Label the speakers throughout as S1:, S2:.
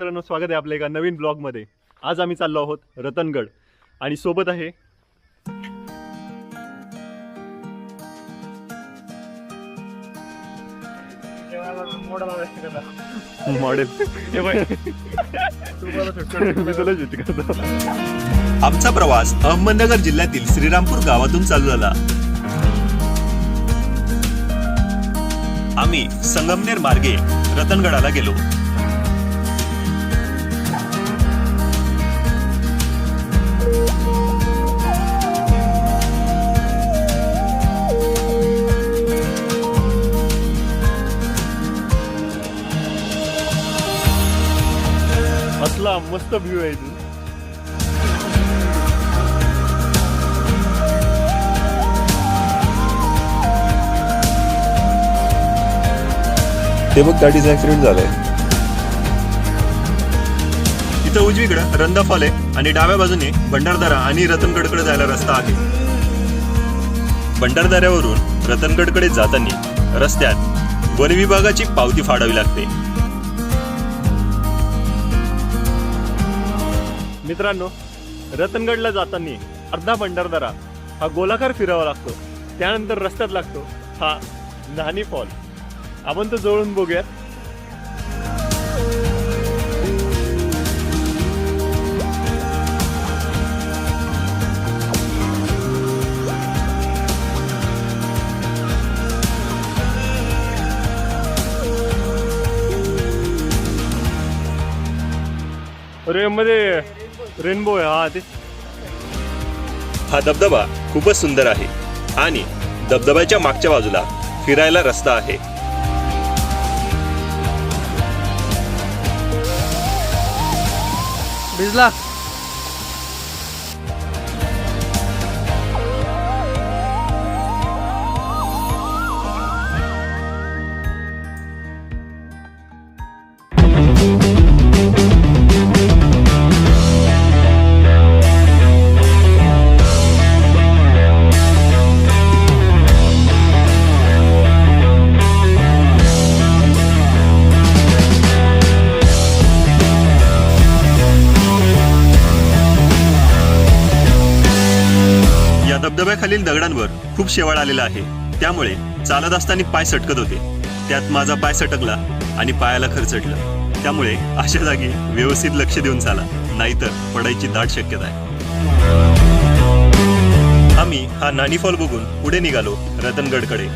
S1: मित्रांनो स्वागत आहे आपल्या एका नवीन ब्लॉगमध्ये. आज आम्ही चाललो आहोत रतनगड आणि सोबत आहे मॉडेल.
S2: आमचा प्रवास अहमदनगर जिल्ह्यातील श्रीरामपूर गावातून चालू झाला. आम्ही संगमनेर मार्गे रतनगडाला गेलो.
S1: मस्त व्ह्यू आहे इथून.
S3: ते बघ गाडीचा ऍक्सिडेंट झालाय.
S2: इथं उजवीकडं रंदा फॉल आहे आणि डाव्या बाजूने भंडारदरा आणि रतनगडकडे जायला रस्ता आहे. भंडारदऱ्यावरून रतनगडकडे जाताना रस्त्यात वन विभागाची पावती फाडावी लागते.
S1: मित्रांनो रतनगडला जाताना अर्धा भंडारदरा हा गोलाकार फिरावा लागतो. त्यानंतर रस्त्यात लागतो हा नानी फॉल. आपण तो जवळून बघूयात. मध्ये रेनबो आहे हा ते.
S2: हा धबधबा खूपच सुंदर आहे आणि धबधब्याच्या मागच्या बाजूला फिरायला रस्ता आहे.
S4: भिजला
S2: या पायाखालील दगडांवर खूप शेवाळ आलेला आहे. त्यामुळे चालत असताना पाय सटकत होते. त्यात माझा पाय सटकला आणि पायाला खरचटलं. त्यामुळे अशा जागी व्यवस्थित लक्ष देऊन चाला. नाहीतर पडायची दाट शक्यता आहे. आम्ही हा नानी फॉल बघून पुढे निघालो रतनगडकडे.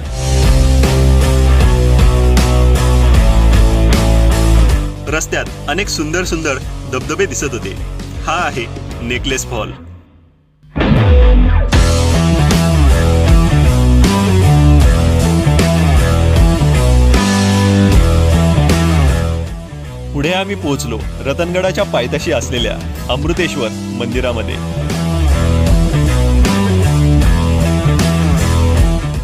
S2: रस्त्यात अनेक सुंदर सुंदर धबधबे दिसत होते. हा आहे नेकलेस फॉल. आम्ही पोहोचलो रतनगडाच्या पायथ्याशी असलेल्या अमृतेश्वर मंदिरामध्ये.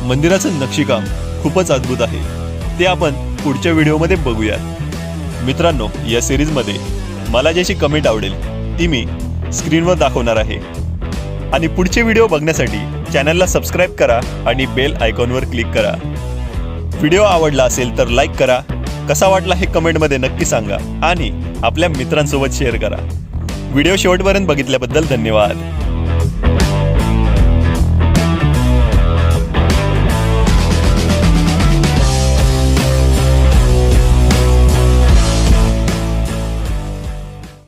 S2: मंदिराचं नक्षीकाम खूपच अद्भुत आहे. ते आपण पुढच्या व्हिडिओमध्ये बघूयात. मित्रांनो या सिरीजमध्ये मला ज्याची कमेंट आवडेल ती मी स्क्रीनवर दाखवणार आहे. आणि पुढचे व्हिडिओ बघण्यासाठी चॅनलला सबस्क्राईब करा आणि बेल आयकॉनवर क्लिक करा. व्हिडिओ आवडला असेल तर लाईक करा कसा वाटला हे कमेंटमध्ये नक्की सांगा. आणि आपल्या मित्रांसोबत शेअर करा. व्हिडिओ शेवटपर्यंत बघितल्याबद्दल धन्यवाद.